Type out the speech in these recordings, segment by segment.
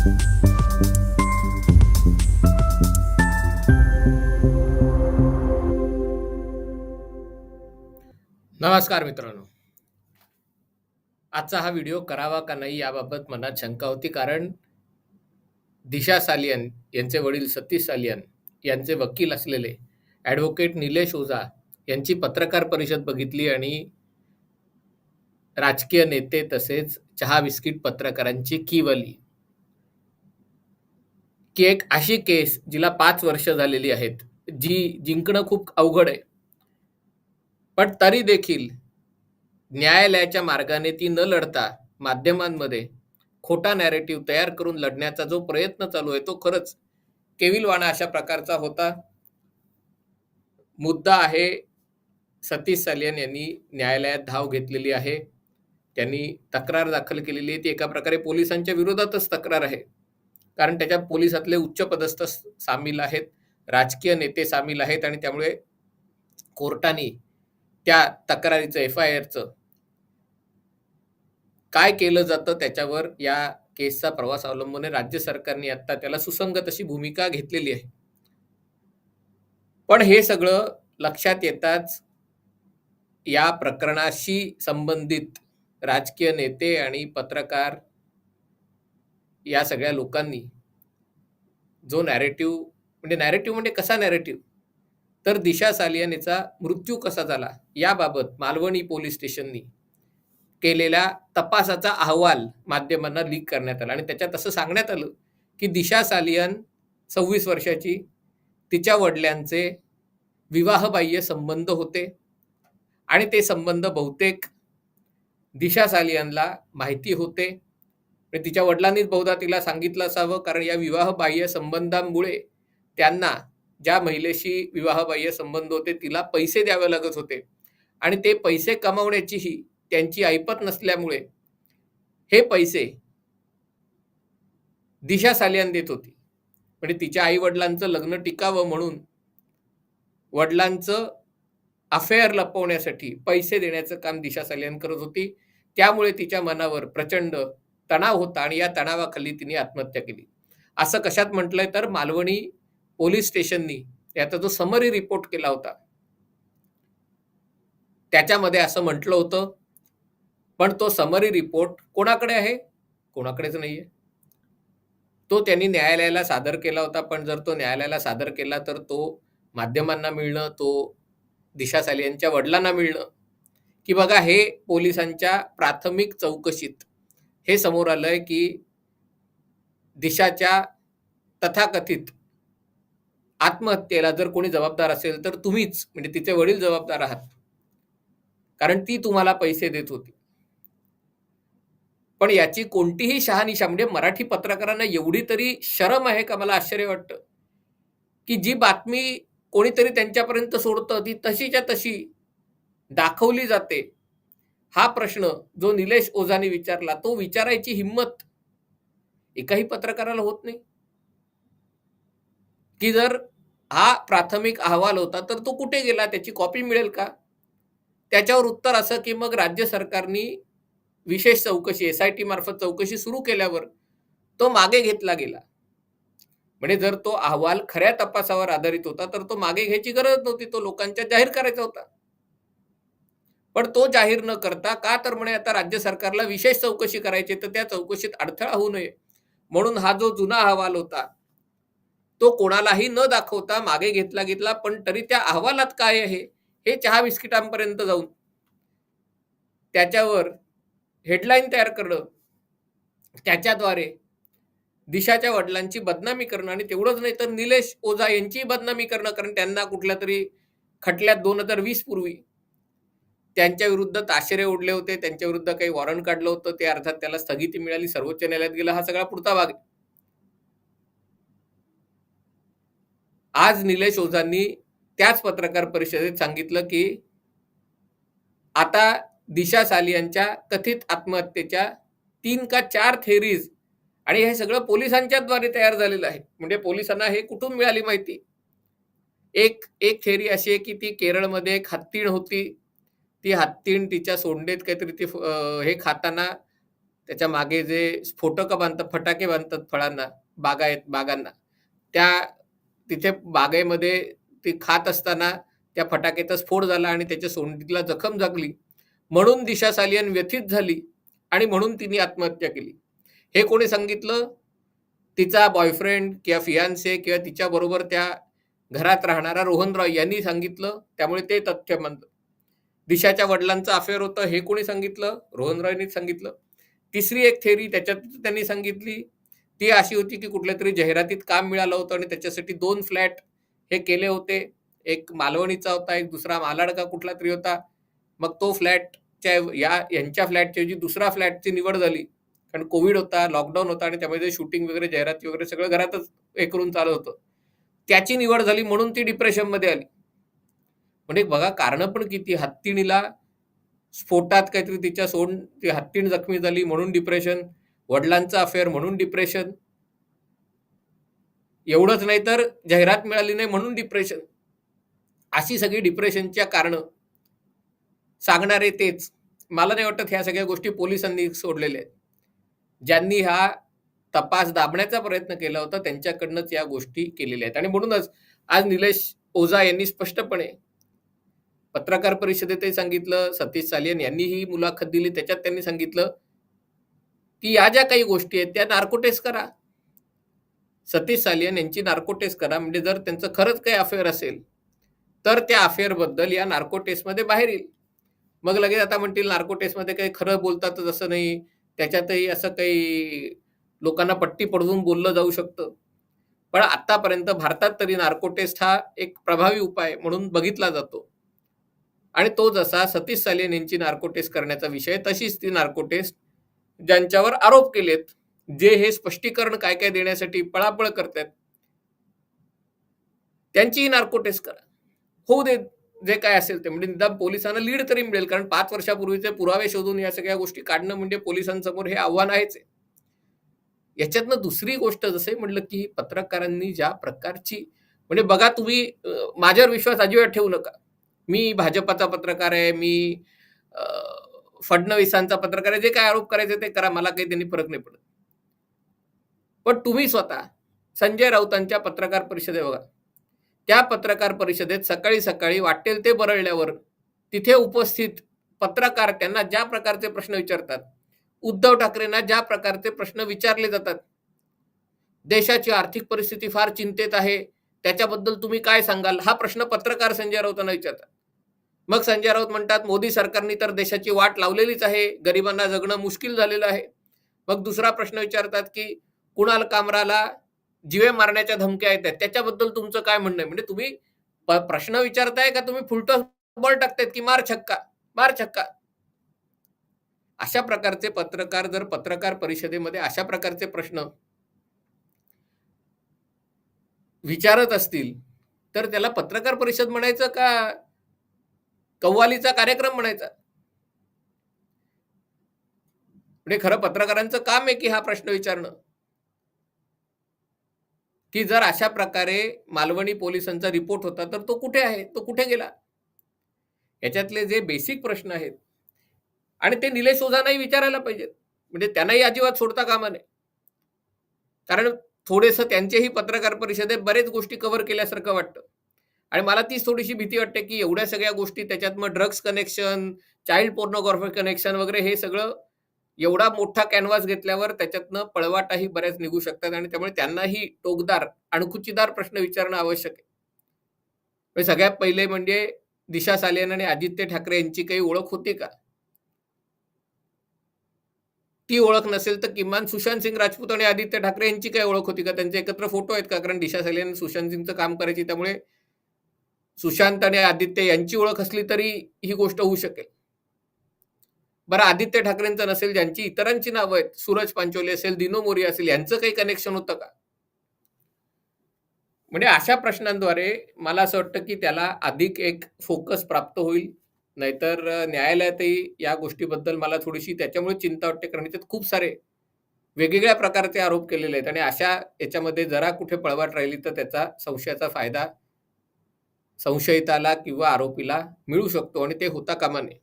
नमस्कार मित्रांनो. आजचा हा व्हिडिओ करावा का नाही याबाबत मनात शंका होती कारण दिशा सालियन यांचे वडील सतीश सालियन यांचे वकील असलेले ॲडव्होकेट निलेश ओझा यांची पत्रकार परिषद बघितली आणि राजकीय नेते तसेच चहा बिस्किट पत्रकारांची कीवली की एक अशी केस जिला पाच वर्ष झालेली आहेत जी जिंकणं खूप अवघड आहे. पण तरी देखील न्यायालयाच्या मार्गाने ती न लढता माध्यमांमध्ये खोटा नॅरेटिव्ह तयार करून लढण्याचा जो प्रयत्न चालू आहे तो खरंच केविलवाणा अशा प्रकारचा होता. मुद्दा आहे सतीश सालियन यांनी न्यायालयात धाव घेतलेली आहे. त्यांनी तक्रार दाखल केलेली आहे ती एका प्रकारे पोलिसांच्या विरोधातच तक्रार आहे. कारण त्याच्यात पोलिसातले उच्च पदस्थ सामील आहेत राजकीय नेते सामील आहेत आणि त्यामुळे कोर्टाने त्या तक्रारीचं एफ आय आरचं काय केलं जातं त्याच्यावर या केसचा प्रवास अवलंबून राज्य सरकारने आता त्याला सुसंगत अशी भूमिका घेतलेली आहे. पण हे सगळं लक्षात येताच या प्रकरणाशी संबंधित राजकीय नेते आणि पत्रकार या सगळ्या लोकांनी जो नॅरेटिव्ह म्हणजे नॅरेटिव्ह म्हणजे कसा नॅरेटिव्ह तर दिशा सालियन याचा मृत्यू कसा झाला? याबाबत मालवणी पोलीस स्टेशननी केलेल्या तपासाचा अहवाल माध्यमांना लीक करण्यात आला. आणि त्याच्यात असं सांगण्यात आलं की दिशा सालियन सव्वीस वर्षाची तिच्या वडिलांचे विवाहबाह्य संबंध होते. आणि ते संबंध बहुतेक दिशा सालियनला माहिती होते. तिच्या वडिलांनीच बहुधा तिला सांगितलं असावं कारण या विवाहबाह्य संबंधांमुळे त्यांना ज्या महिलेशी विवाहबाह्य संबंध होते तिला पैसे द्यावे लागत होते. आणि ते पैसे कमावण्याचीही त्यांची ऐपत नसल्यामुळे हे पैसे दिशा सालियान देत होती. म्हणजे तिच्या आई वडिलांचं लग्न टिकावं म्हणून वडिलांचं अफेअर लपवण्यासाठी पैसे देण्याचं काम दिशा सालियान करत होती. त्यामुळे तिच्या मनावर प्रचंड तणाव होता आणि या तणावाखाली तिने आत्महत्या केली. असं कशात म्हटलंय तर मालवणी पोलीस स्टेशननी याचा जो समरी रिपोर्ट केला होता. त्याच्यामध्ये असं म्हटलं होतं पण तो समरी रिपोर्ट कोणाकडे आहे? कोणाकडेच नाहीये. तो त्यांनी न्यायालयाला सादर केला होता पण जर तो न्यायालयाला सादर केला तर तो माध्यमांना मिळणं तो दिशा साली यांच्या वडिलांना मिळणं. की बघा हे पोलिसांच्या प्राथमिक चौकशीत हे समोर आलंय की दिशाच्या तथाकथित आत्महत्येला जर कोणी जबाबदार असेल तर तुम्हीच म्हणजे तिचे वडील जबाबदार आहात. कारण ती तुम्हाला पैसे देत होती. पण याची कोणतीही शहानिशा म्हणजे मराठी पत्रकारांना एवढी तरी शरम आहे का? मला आश्चर्य वाटतं. की जी बातमी कोणीतरी त्यांच्यापर्यंत सोडतं ती तशीच्या तशी दाखवली जाते. हा प्रश्न जो निलेश ओझाने विचारला तो विचारायची हिंमत एकाही पत्रकाराला होत नाही. की जर हा प्राथमिक अहवाल होता तर तो कुठे गेला? त्याची कॉपी मिळेल का? त्याच्यावर उत्तर असं की मग राज्य सरकारनी विशेष चौकशी एस आय टी मार्फत चौकशी सुरू केल्यावर तो मागे घेतला गेला. म्हणजे जर तो अहवाल खऱ्या तपासावर आधारित होता तर तो मागे घ्यायची गरज नव्हती. तो लोकांच्या जाहीर करायचा होता. पण तो जाहीर न करता का तर म्हणे आता राज्य सरकारला विशेष चौकशी करायची तर त्या चौकशीत अडथळा होऊ नये. म्हणून हा जो जुना अहवाल होता तो कोणालाही न दाखवता मागे घेतला घेतला पण तरी त्या अहवालात काय आहे हे चहा बिस्किटांपर्यंत जाऊन. त्याच्यावर हेडलाईन तयार करणं त्याच्याद्वारे दिशाच्या वडिलांची बदनामी करणं आणि तेवढंच नाही तर निलेश ओझा यांचीही बदनामी करणं कारण त्यांना कुठल्या तरी खटल्यात दोन हजार वीस पूर्वी त्यांच्या विरुद्ध ताशेरे ओढले होते त्यांच्या विरुद्ध काही वॉरंट काढलं होतं ते अर्थात त्याला स्थगिती मिळाली सर्वोच्च न्यायालयात गेला हा सगळा पुढचा भाग आज निलेश ओझांनी त्याच पत्रकार परिषदेत सांगितलं की आता दिशा सालियांच्या कथित आत्महत्येच्या तीन का चार थेरीज आणि हे सगळं पोलिसांच्या द्वारे तयार झालेलं आहे. म्हणजे पोलिसांना हे कुठून मिळाली माहिती? एक एक थेरी अशी आहे की ती केरळमध्ये एक हत्तीण होती ती हत्तीण तिच्या सोंडेत काहीतरी ती हे खाताना त्याच्यामागे जे स्फोटकं बांधतात, फटाके बांधतात फळांना, बागा आहेत बागांना. त्या तिथे बागेमध्ये ती खात असताना त्या फटाक्याचा स्फोट झाला आणि त्याच्या सोंडीला जखम जागली म्हणून दिशा सालियन व्यथित झाली आणि म्हणून तिने आत्महत्या केली. हे कोणी सांगितलं? तिचा बॉयफ्रेंड किंवा फियान्से किंवा तिच्याबरोबर त्या घरात राहणारा रोहन रॉय यांनी सांगितलं. त्यामुळे ते तथ्य मानलं. दिशाच्या वडिलांचं अफेअर होतं हे कोणी सांगितलं? रोहन रॉयनीच सांगितलं. तिसरी एक थेरी त्याच्यात त्यांनी सांगितली ती अशी होती की कुठल्या तरी जाहिरातीत काम मिळालं होतं आणि त्याच्यासाठी दोन फ्लॅट हे केले होते. एक मालवणीचा होता, एक दुसरा मालाड का कुठला तरी होता. मग तो फ्लॅटच्या या यांच्या फ्लॅटच्या ऐवजी दुसरा फ्लॅटची निवड झाली. कारण कोविड होता, लॉकडाऊन होता आणि त्यामध्ये शूटिंग वगैरे, जाहिराती वगैरे सगळं घरातच हे करून चालू होतं. त्याची निवड झाली म्हणून ती डिप्रेशनमध्ये आली. पण एक बघा कारणं पण किती हत्तीणीला स्फोटात काहीतरी तिच्या सोन ती हत्तीण जखमी झाली म्हणून डिप्रेशन, वडिलांचा अफेअर म्हणून डिप्रेशन. एवढंच नाही तर जाहिरात मिळाली नाही म्हणून डिप्रेशन. अशी सगळी डिप्रेशनच्या कारणं सांगणारे तेच. मला नाही वाटत ह्या सगळ्या गोष्टी पोलिसांनी सोडलेल्या आहेत. ज्यांनी हा तपास दाबण्याचा प्रयत्न केला होता त्यांच्याकडनंच या गोष्टी केलेल्या आहेत आणि म्हणूनच आज निलेश ओझा यांनी स्पष्टपणे पत्रकार परिषदेतही सांगितलं, सतीश सालियन यांनी ही मुलाखत दिली त्याच्यात त्यांनी सांगितलं की या ज्या काही गोष्टी आहेत त्या नार्कोटेस्ट करा. सतीश सालियन यांची नार्कोटेस्ट करा म्हणजे जर त्यांचं खरंच काही अफेअर असेल, तर त्या अफेअरबद्दल या नार्कोटेस्टमध्ये बाहेर येईल. मग लगेच आता म्हणतील नार्कोटेस्टमध्ये काही खरं बोलतातच असं नाही. त्याच्यातही असं काही लोकांना पट्टी पडवून बोललं जाऊ शकतं. पण आतापर्यंत भारतात तरी नार्को टेस्ट हा एक प्रभावी उपाय म्हणून बघितला जातो. आणि तो जसा सतीश सालियन यांची नार्को टेस्ट करण्याचा विषय तशीच ती नार्को टेस्ट ज्यांच्यावर आरोप केलेत, जे हे स्पष्टीकरण काय-काय देण्यासाठी पळापळ करतात त्यांचीही नार्को टेस्ट करा. होऊ दे जे काय असेल ते. म्हणजे निदान पोलिसांना लीड तरी मिळेल कारण पाच वर्षापूर्वीचे पुरावे शोधून या सगळ्या गोष्टी काढणं म्हणजे पोलिसांसमोर हे आव्हान आहेच आहे. याच्यातनं दुसरी गोष्ट जसं म्हटलं की पत्रकारांनी ज्या प्रकारची म्हणजे बघा तुम्ही माझ्यावर विश्वास अजिबात ठेवू नका. मी भाजपाचा पत्रकार आहे, मी फडणवीसांचा पत्रकार आहे. जे काय आरोप करायचे ते करा. मला काही त्यांनी फरक नाही पडत. पण तुम्ही स्वतः संजय राऊतांच्या पत्रकार परिषदे बघा. त्या पत्रकार परिषदेत सकाळी-सकाळी वाटेल ते बरळल्यावर तिथे उपस्थित पत्रकार त्यांना ज्या प्रकारचे प्रश्न विचारतात, उद्धव ठाकरेंना ज्या प्रकारचे प्रश्न विचारले जातात. देशाची आर्थिक परिस्थिती फार चिंतेत आहे. त्याच्याबद्दल तुम्ही काय सांगाल? हा प्रश्न पत्रकार संजय राऊतांना विचारतात. मग संजय राऊत म्हणतात, मोदी सरकारने तर देशाची वाट लावलेलीच आहे. गरिबांना जगणं मुश्किल झालेलं आहे. मग दुसरा प्रश्न विचारतात की कुणाल कामराला जीवे मारण्याच्या धमक्या येत आहेत. त्याच्याबद्दल तुमचं काय म्हणणं आहे? म्हणजे तुम्ही प्रश्न विचारताय का तुम्ही फुलटॉस बॉल टाकतायत की मार छक्का, मार छक्का. अशा प्रकारचे पत्रकार जर पत्रकार परिषदेमध्ये अशा प्रकारचे प्रश्न विचारत असतील, तर त्याला पत्रकार परिषद म्हणायचं का कव्वालीचा कार्यक्रम म्हणायचा? म्हणजे खरं पत्रकारांचं काम आहे की हा प्रश्न विचारणं. की जर अशा प्रकारे मालवणी पोलिसांचा रिपोर्ट होता, तर तो कुठे आहे? तो कुठे गेला? याच्यातले जे बेसिक प्रश्न आहेत आणि ते निलेश ओझांनाही विचारायला पाहिजेत. म्हणजे त्यांनाही अजिबात सोडता कामा नये. कारण थोडेसं त्यांचेही पत्रकार परिषदेत बरेच गोष्टी कव्हर केल्यासारखं वाटतं. आणि मला तीच थोडीशी भीती वाटते की एवढ्या सगळ्या गोष्टी त्याच्यात मग drugs connection, child pornography connection वगैरे हे सगळं एवढा मोठा कॅनव्हास घेतल्यावर त्याच्यातनं पळवाटाही बऱ्याच निघू शकतात आणि त्यामुळे त्यांनाही टोकदार, अणकुचीदार प्रश्न विचारणं आवश्यक आहे. म्हणजे सगळ्यात पहिले म्हणजे दिशा सालियन आणि आदित्य ठाकरे यांची काही ओळख होती का? ती ओळख नसेल तर किमान सुशांत सिंग राजपूत आणि आदित्य ठाकरे यांची काही ओळख होती का? त्यांचे एकत्र फोटो आहेत का? कारण दिशा सालियन सुशांत सिंगचं काम करायची त्यामुळे सुशांत आणि आदित्य यांची ओळख असली तरी ही गोष्ट होऊ शकेल. बरं आदित्य ठाकरेंचं नसेल ज्यांची इतरांची नावं आहेत. सूरज पांचोली असेल, दिनो मोरी असेल यांचं काही कनेक्शन होतं का? म्हणजे अशा प्रश्नांद्वारे मला असं वाटतं की त्याला अधिक एक फोकस प्राप्त होईल. नाहीतर न्यायालयातही या गोष्टीबद्दल मला थोडीशी त्याच्यामुळे चिंता वाटते कारण त्यात खूप सारे वेगवेगळ्या प्रकारचे आरोप केलेले आहेत आणि अशा याच्यामध्ये जरा कुठे पळवाट राहिली तर त्याचा संशयाचा फायदा संशयिताला किंवा आरोपीला मिळू शकतो आणि ते होता कामा नये.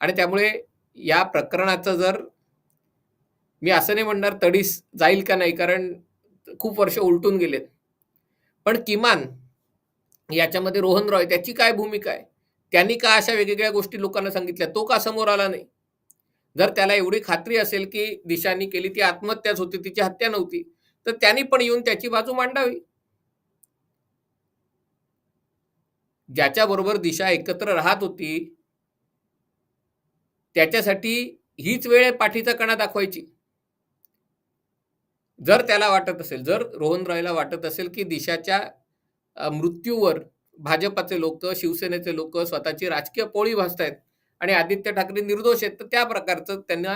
आणि त्यामुळे या प्रकरणाचं जर मी असं नाही म्हणणार तडीस जाईल का नाही कारण खूप वर्ष उलटून गेलेत. पण किमान याच्यामध्ये रोहन रॉय त्याची काय भूमिका आहे? त्यांनी का अशा वेगवेगळ्या गोष्टी लोकांना सांगितल्या? तो का समोर आला नाही? जर त्याला एवढी खात्री असेल की दिशांनी केली ती आत्महत्याच होती तिची हत्या नव्हती तर त्यांनी पण येऊन त्याची बाजू मांडावी. ज्याच्याबरोबर दिशा एकत्र राहत होती त्याच्यासाठी हीच वेळ पाठीचा कणा दाखवायची. जर त्याला वाटत असेल जर रोहन रॉयला वाटत असेल की दिशाच्या मृत्यूवर भाजपाचे लोक शिवसेनेचे लोक स्वतःची राजकीय पोळी भासतायत आणि आदित्य ठाकरे निर्दोष आहेत तर त्या प्रकारचं त्यांना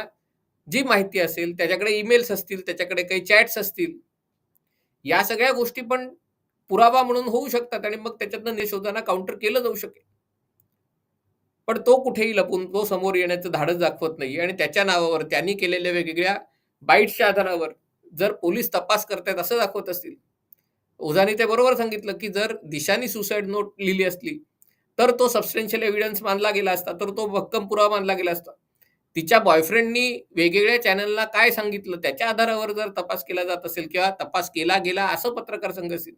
जी माहिती असेल त्याच्याकडे ईमेल्स असतील त्याच्याकडे काही चॅट्स असतील या सगळ्या गोष्टी पण पुरावा म्हणून होऊ शकतात आणि मग त्याच्यातनं निशोधाना काउंटर केलं जाऊ शकेल. पण तो कुठेही लपून तो समोर येण्याचं धाडस दाखवत नाही आणि त्याच्या नावावर त्यांनी केलेल्या वेगवेगळ्या बाईट्सच्या आधारावर जर पोलीस तपास करतायत असं दाखवत असतील. ओझाने ते बरोबर सांगितलं की जर दिशानी सुसाईड नोट लिहिली असली तर तो सबस्टेन्शियल एव्हिडन्स मानला गेला असता तर तो भक्कम पुरावा मानला गेला असता. तिच्या बॉयफ्रेंडनी वेगवेगळ्या चॅनलला काय सांगितलं त्याच्या आधारावर जर तपास केला जात असेल किंवा तपास केला गेला असं पत्रकार संघ असेल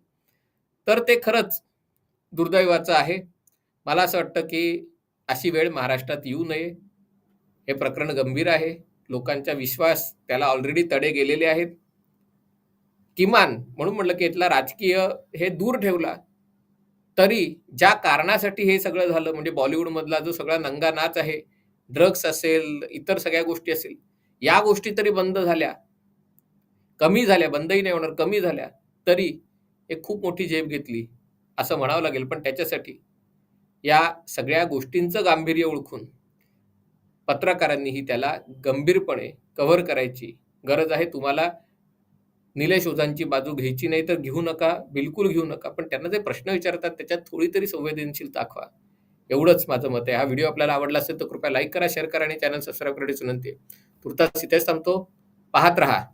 तर ते खरंच दुर्दैवाचं आहे. मला असं वाटतं की अशी वेळ महाराष्ट्रात येऊ नये. हे प्रकरण गंभीर आहे. लोकांचा विश्वास त्याला ऑलरेडी तडे गेलेले आहेत. किमान म्हणून म्हटलं की इथला राजकीय हे दूर ठेवला तरी ज्या कारणासाठी हे सगळं झालं म्हणजे बॉलिवूडमधला जो सगळा नंगा नाच आहे ड्रग्स असेल इतर सगळ्या गोष्टी असेल या गोष्टी तरी बंद झाल्या. कमी झाल्या बंदही नाही होणार कमी झाल्या तरी एक खूप मोठी झेप घेतली असं म्हणावं लागेल. पण त्याच्यासाठी या सगळ्या गोष्टींचं गांभीर्य ओळखून पत्रकारांनीही त्याला गंभीरपणे कव्हर करायची गरज आहे. तुम्हाला निलेश ओझांची बाजू घ्यायची नाही तर घेऊ नका बिलकुल घेऊ नका. पण त्यांना जे प्रश्न विचारतात त्याच्यात थोडी तरी संवेदनशील दाखवा. एवढंच माझं मत आहे. हा व्हिडिओ आपल्याला आवडला असेल तर कृपया लाईक करा शेअर करा आणि चॅनल सबस्क्राईब करण्याची विनंती आहे. तुर्तास इथेच थांबतो. पाहत रहा.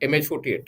M H forty eight.